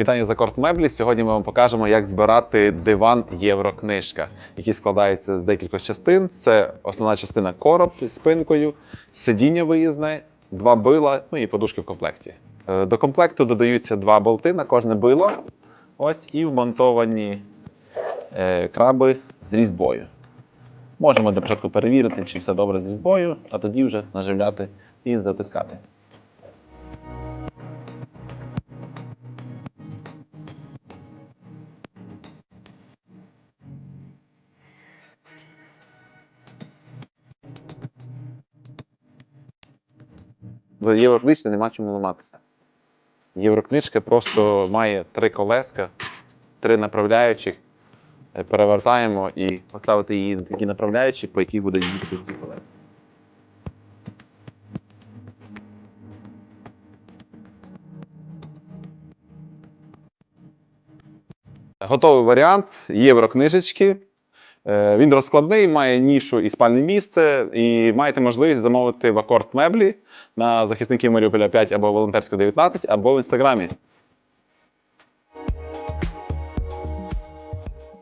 Вітання за корт меблі. Сьогодні ми вам покажемо, як збирати диван Єврокнижка, який складається з декількох частин. Це основна частина короб із спинкою, сидіння виїзне, два била, ну і подушки в комплекті. Е, До комплекту додаються два болти на кожне било. Ось і вмонтовані е, краби з різьбою. Можемо для початку перевірити, чи все добре з різьбою, а тоді вже наживляти і затискати. В Єврокнижці нема чому ламатися. Єврокнижка просто має три колеска, три направляючих. Е, Перевертаємо і поставити її на такі направляючі, по яких буде їздити ці колеса. Готовий варіант єврокнижечки. Е, Він розкладний, має нішу і спальне місце, і маєте можливість замовити в акорд меблі на захисників Маріуполя 5 або волонтерська 19, або в інстаграмі.